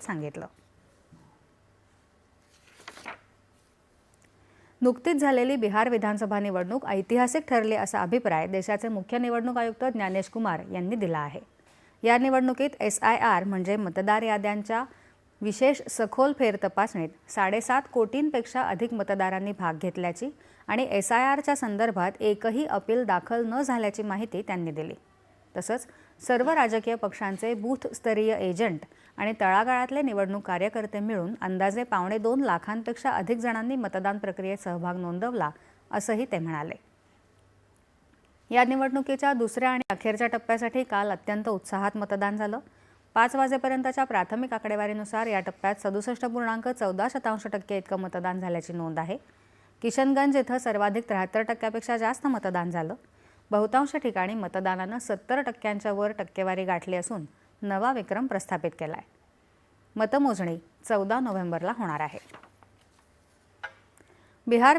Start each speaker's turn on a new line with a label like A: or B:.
A: सांगितलं. नुकतीच झालेली बिहार विधानसभा निवडणूक ऐतिहासिक ठरली असा अभिप्राय देशाचे मुख्य निवडणूक आयुक्त ज्ञानेश कुमार यांनी दिला आहे. या निवडणुकीत एस आय आर म्हणजे मतदार याद्यांच्या विशेष सखोल फेरतपासणीत साडेसात कोटींपेक्षा अधिक मतदारांनी भाग घेतल्याची आणि एस आय आरच्या संदर्भात एकही अपील दाखल न झाल्याची माहिती त्यांनी दिली. तसंच सर्व राजकीय पक्षांचे बूथस्तरीय एजंट आणि तळागाळातले निवडणूक कार्यकर्ते मिळून अंदाजे पावणे दोन लाखांपेक्षा अधिक जणांनी मतदान प्रक्रियेत सहभाग नोंदवला असंही ते म्हणाले. या निवडणुकीच्या दुसऱ्या आणि अखेरच्या टप्प्यासाठी काल अत्यंत उत्साहात मतदान झालं. पाच वाजेपर्यंतच्या प्राथमिक आकडेवारीनुसार या टप्प्यात सदुसष्ट पूर्णांक चौदा शतांश टक्के इतकं मतदान झाल्याची नोंद आहे. किशनगंज इथं सर्वाधिक त्र्याहत्तर टक्क्यापेक्षा जास्त मतदान झालं. बहुतांश ठिकाणी मतदानानं सत्तर टक्क्यांच्या वर टक्केवारी गाठली असून नवा विक्रम प्रस्थापित केला आहे मतमोजणी चौदा नोव्हेंबरला होणार आहे. बिहार